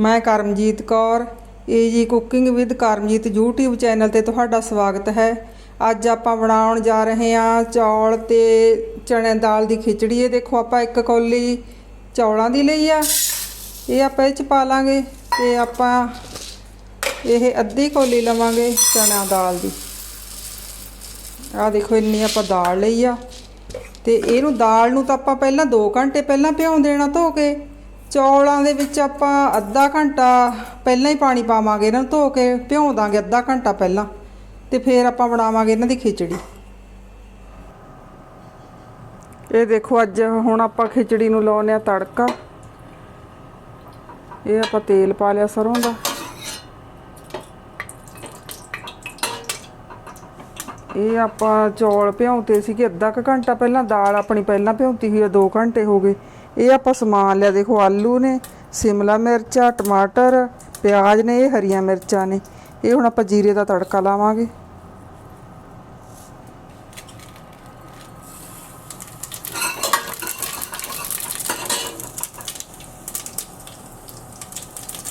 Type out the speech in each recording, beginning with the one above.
ਮੈਂ Karamjit Kaur. AG cooking with Karamjit YouTube channel ਤੇ ਤੁਹਾਡਾ ਸਵਾਗਤ ਹੈ। ਅੱਜ ਆਪਾਂ ਬਣਾਉਣ ਜਾ ਰਹੇ ਹਾਂ ਚੌਲ ਤੇ ਚਣੇ ਦਾਲ ਦੀ ਖਿਚੜੀ। ਇਹ ਦੇਖੋ ਆਪਾਂ ਇੱਕ ਕੌਲੀ ਚੌਲਾਂ ਦੀ ਲਈ ਆ। ਇਹ ਆਪਾਂ ਇਹ ਚ ਪਾ ਲਾਂਗੇ ਤੇ ਆਪਾਂ ਇਹ ਅੱਧੀ ਕੌਲੀ ਲਵਾਂਗੇ ਚਣਾ ਦਾਲ ਦੀ। ਆਹ ਦੇਖੋ ਇੰਨੀ ਆਪਾਂ ਦਾਲ ਲਈ ਆ। ਤੇ ਇਹਨੂੰ ਦਾਲ ਨੂੰ ਤਾਂ ਆਪਾਂ ਪਹਿਲਾਂ 2 ਘੰਟੇ ਪਹਿਲਾਂ ਭਿਉਂ ਦੇਣਾ ਧੋ ਕੇ। ਚੌਲਾਂ ਦੇ ਵਿੱਚ ਆਪਾਂ ਅੱਧਾ ਘੰਟਾ ਪਹਿਲਾਂ ਹੀ ਪਾਣੀ ਪਾਵਾਂਗੇ, ਇਹਨਾਂ ਨੂੰ ਧੋ ਕੇ ਭਿਉਂ ਦਾਂਗੇ ਅੱਧਾ ਘੰਟਾ ਪਹਿਲਾਂ, ਤੇ ਫਿਰ ਆਪਾਂ ਬਣਾਵਾਂਗੇ ਇਹਨਾਂ ਦੀ ਖਿਚੜੀ। ਇਹ ਦੇਖੋ ਅੱਜ ਹੁਣ ਆਪਾਂ ਖਿਚੜੀ ਨੂੰ ਲਾਉਨੇ ਆ ਤੜਕਾ। ਇਹ ਆਪਾਂ ਤੇਲ ਪਾ ਲਿਆ ਸਰੋਂ ਦਾ। ਇਹ ਆਪਾਂ ਚੌਲ ਭਿਉਂਤੇ ਸੀਗੇ, ਅੱਧਾ ਕੁ ਘੰਟਾ ਪਹਿਲਾਂ ਦਾਲ ਆਪਣੀ ਪਹਿਲਾਂ ਭਿਉਂਤੀ ਹੋਈ ਆ 2 ਘੰਟੇ ਹੋ ਗਏ। ਇਹ ਆਪਾਂ ਸਮਾਨ ਲਿਆ, ਦੇਖੋ ਆਲੂ ਨੇ, ਸਿਮਲਾ ਮਿਰਚਾ, ਟਮਾਟਰ, ਪਿਆਜ਼ ਨੇ, ਇਹ ਹਰੀਆਂ ਮਿਰਚਾਂ ਨੇ। ਇਹ ਹੁਣ ਆਪਾਂ ਜੀਰੇ ਦਾ ਤੜਕਾ ਲਾਵਾਂਗੇ।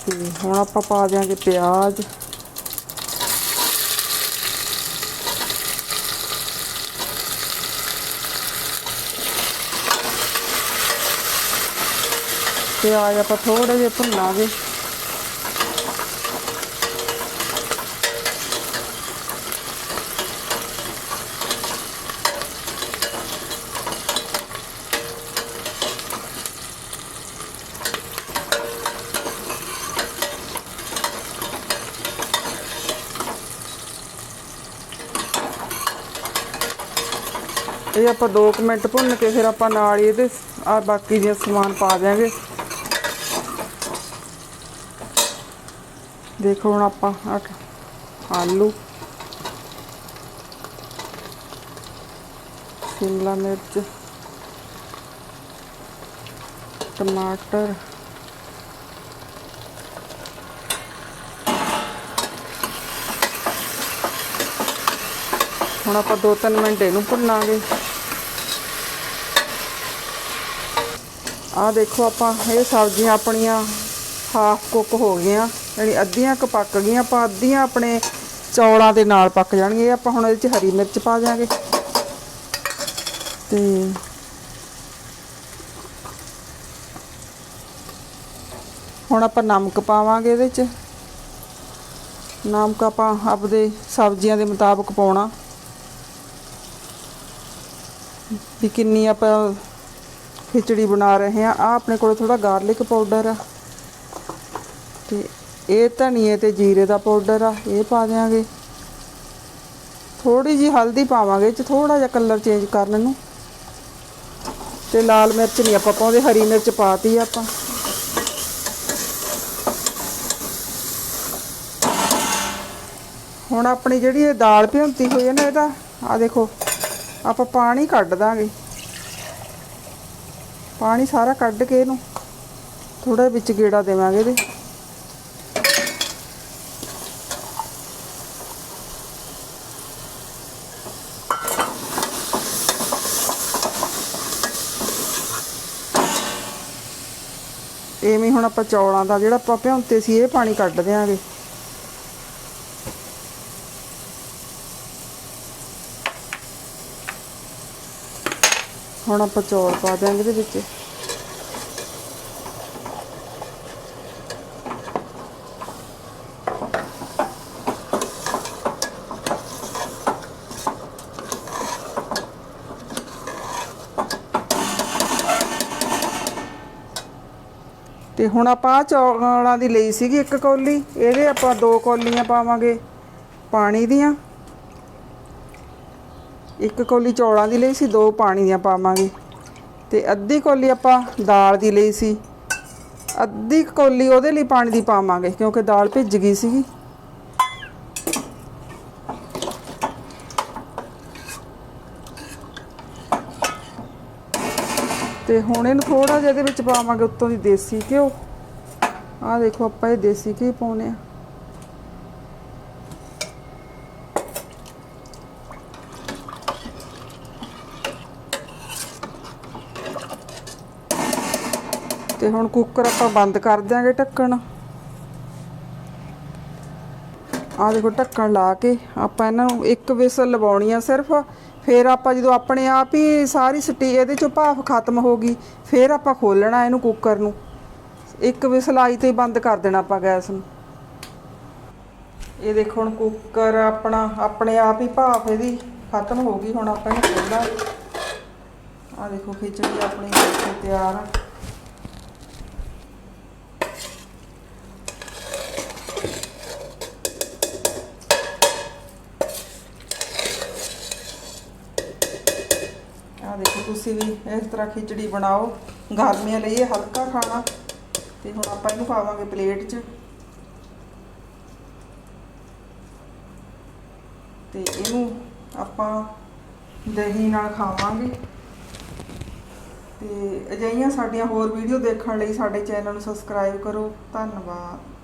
ਤੇ ਹੁਣ ਆਪਾਂ ਪਾ ਦਿਆਂਗੇ ਪਿਆਜ਼। ਪਿਆਜ਼ ਆਪਾਂ ਥੋੜੇ ਜਿਹਾ ਭੁੰਨਾਂਗੇ ਇਹ ਆਪਾਂ 2 ਮਿੰਟ ਭੁੰਨ ਕੇ ਫਿਰ ਆਪਾਂ ਨਾਲ ਹੀ ਇਹਦੇ ਆ ਬਾਕੀ ਦੀਆਂ ਸਮਾਨ ਪਾ ਦਿਆਂਗੇ। ਦੇਖੋ ਹੁਣ ਆਪਾਂ ਆਲੂ, ਸ਼ਿਮਲਾ ਮਿਰਚ, ਟਮਾਟਰ, ਹੁਣ ਆਪਾਂ 2-3 ਮਿੰਟ ਇਹਨੂੰ ਭੁੰਨਾਂਗੇ। ਆਹ ਦੇਖੋ ਆਪਾਂ ਇਹ ਸਬਜ਼ੀਆਂ ਆਪਣੀਆਂ ਹਾਫ ਕੁੱਕ ਹੋ ਗਈਆਂ। ਜਿਹੜੀ ਅੱਧੀਆਂ ਕੁ ਪੱਕ ਗਈਆਂ, ਆਪਾਂ ਅੱਧੀਆਂ ਆਪਣੇ ਚੌਲਾਂ ਦੇ ਨਾਲ ਪੱਕ ਜਾਣਗੇ ਆਪਾਂ ਹੁਣ ਇਹਦੇ 'ਚ ਹਰੀ ਮਿਰਚ ਪਾ ਦਿਆਂਗੇ। ਤੇ ਹੁਣ ਆਪਾਂ ਨਮਕ ਪਾਵਾਂਗੇ ਇਹਦੇ 'ਚ। ਨਮਕ ਆਪਾਂ ਆਪਦੇ ਸਬਜ਼ੀਆਂ ਦੇ ਮੁਤਾਬਕ ਪਾਉਣਾ। ਵੀ ਕਿੰਨੀ ਆਪਾਂ ਖਿਚੜੀ ਬਣਾ ਰਹੇ ਆ ਆ ਆਪਣੇ ਕੋਲ ਥੋੜਾ ਗਾਰਲਿਕ ਪਾਊਡਰ ਆ। ਤੇ ਇਹ ਧਨੀਏ ਤੇ ਜੀਰੇ ਦਾ ਪਾਊਡਰ ਆ, ਇਹ ਪਾ ਦਿਆਂਗੇ। ਥੋੜੀ ਜੀ ਹਲਦੀ ਪਾਵਾਂਗੇ, ਇਹ ਚ ਥੋੜਾ ਜਿਹਾ ਕਲਰ ਚੇਂਜ ਕਰਨ ਨੂੰ। ਤੇ ਲਾਲ ਮਿਰਚ ਨਹੀਂ ਆਪਾਂ ਪਾਉਂਦੇ, ਹਰੀ ਮਿਰਚ ਪਾਤੀ ਆਪਾਂ। ਹੁਣ ਆਪਣੀ ਜਿਹੜੀ ਇਹ ਦਾਲ ਭਿਉਂਤੀ ਹੋਈ ਹੈ ਨਾ ਇਹਦਾ ਆ ਦੇਖੋ, ਆਪਾਂ ਪਾਣੀ ਕੱਢ ਦਾਂਗੇ। ਪਾਣੀ ਸਾਰਾ ਕੱਢ ਕੇ ਇਹਨੂੰ ਥੋੜਾ ਵਿੱਚ ਗੇੜਾ ਦੇਵਾਂਗੇ ਇਹਦੇ। ਐਵੇਂ ਹੁਣ ਆਪਾਂ ਚੌਲਾਂ ਦਾ ਜਿਹੜਾ ਆਪਾਂ ਭਿਉਂਤੇ ਸੀ, ਇਹ ਪਾਣੀ ਕੱਢ ਦਿਆਂਗੇ। ਹੁਣ ਆਪਾਂ ਚੌਲ ਪਾ ਦਿਆਂਗੇ ਇਹਦੇ ਵਿੱਚ। ਤੇ ਹੁਣ ਆਪਾਂ ਆਹ ਚੌਲਾਂ ਦੀ ਲਈ ਸੀਗੀ ਇੱਕ ਕੌਲੀ, ਇਹਦੇ ਆਪਾਂ ਦੋ ਕੌਲੀਆਂ ਪਾਵਾਂਗੇ ਪਾਣੀ ਦੀਆਂ। ਇੱਕ ਕੌਲੀ ਚੌਲਾਂ ਦੀ ਲਈ ਸੀ, ਦੋ ਪਾਣੀ ਦੀਆਂ ਪਾਵਾਂਗੇ। ਤੇ ਅੱਧੀ ਕੌਲੀ ਆਪਾਂ ਦਾਲ ਦੀ ਲਈ ਸੀ। ਅੱਧੀ ਕੌਲੀ ਉਹਦੇ ਲਈ ਪਾਣੀ ਦੀ ਪਾਵਾਂਗੇ, ਕਿਉਂਕਿ ਦਾਲ ਭਿੱਜ ਗਈ ਸੀਗੀ। ਤੇ ਹੁਣ ਇਹਨੂੰ ਥੋੜਾ ਜਿਹਾ ਇਹਦੇ ਵਿੱਚ ਪਾਵਾਂਗੇ ਉੱਤੋਂ ਦੀ ਦੇਸੀ ਘਿਓ। ਆਹ ਦੇਖੋ ਆਪਾਂ ਇਹ ਦੇਸੀ ਘੀ ਪਾਉਨੇ ਆ ਤੇ ਹੁਣ ਕੁੱਕਰ ਆਪਾਂ ਬੰਦ ਕਰ ਦਿਆਂਗੇ ਢੱਕਣ। ਆ ਦੇਖੋ ਢੱਕਣ ਲਾ ਕੇ ਆਪਾਂ ਇਹਨਾਂ ਨੂੰ ਇੱਕ ਵਿਸਲ ਲਵਾਉਣੀ ਆ ਸਿਰਫ। ਫਿਰ ਆਪਾਂ ਜਦੋਂ ਆਪਣੇ ਆਪ ਹੀ ਸਾਰੀ ਸਟੀ ਇਹਦੇ ਚੋਂ ਭਾਫ ਖਤਮ ਹੋ ਗਈ, ਫਿਰ ਆਪਾਂ ਖੋਲਣਾ ਇਹਨੂੰ ਕੁੱਕਰ ਨੂੰ। ਇੱਕ ਵਿਸਲ ਆਈ ਤੇ ਬੰਦ ਕਰ ਦੇਣਾ ਆਪਾਂ ਗੈਸ ਨੂੰ। ਇਹ ਦੇਖੋ ਹੁਣ ਕੁੱਕਰ ਆਪਣਾ, ਆਪਣੇ ਆਪ ਹੀ ਭਾਫ ਇਹਦੀ ਖਤਮ ਹੋ ਗਈ, ਹੁਣ ਆਪਾਂ ਇਹਨੂੰ ਖੋਲ੍ਹਾਂ ਆ ਦੇਖੋ ਖਿਚੜੀ ਆਪਣੀ ਤਿਆਰ ਆ ਦੇਖੋ ਤੁਸੀਂ ਵੀ ਇਸ ਤਰ੍ਹਾਂ ਖਿਚੜੀ ਬਣਾਓ। ਗਰਮੀਆਂ ਲਈ ਇਹ ਹਲਕਾ ਖਾਣਾ। ਤੇ ਹੁਣ ਆਪਾਂ ਇਹਨੂੰ ਪਾਵਾਂਗੇ ਪਲੇਟ 'ਚ। ਤੇ ਇਹਨੂੰ ਆਪਾਂ ਦਹੀਂ ਨਾਲ ਖਾਵਾਂਗੇ। ਤੇ ਅਜਿਹੀਆਂ ਸਾਡੀਆਂ ਹੋਰ ਵੀਡੀਓ ਦੇਖਣ ਲਈ ਸਾਡੇ ਚੈਨਲ ਨੂੰ ਸਬਸਕ੍ਰਾਈਬ ਕਰੋ। ਧੰਨਵਾਦ।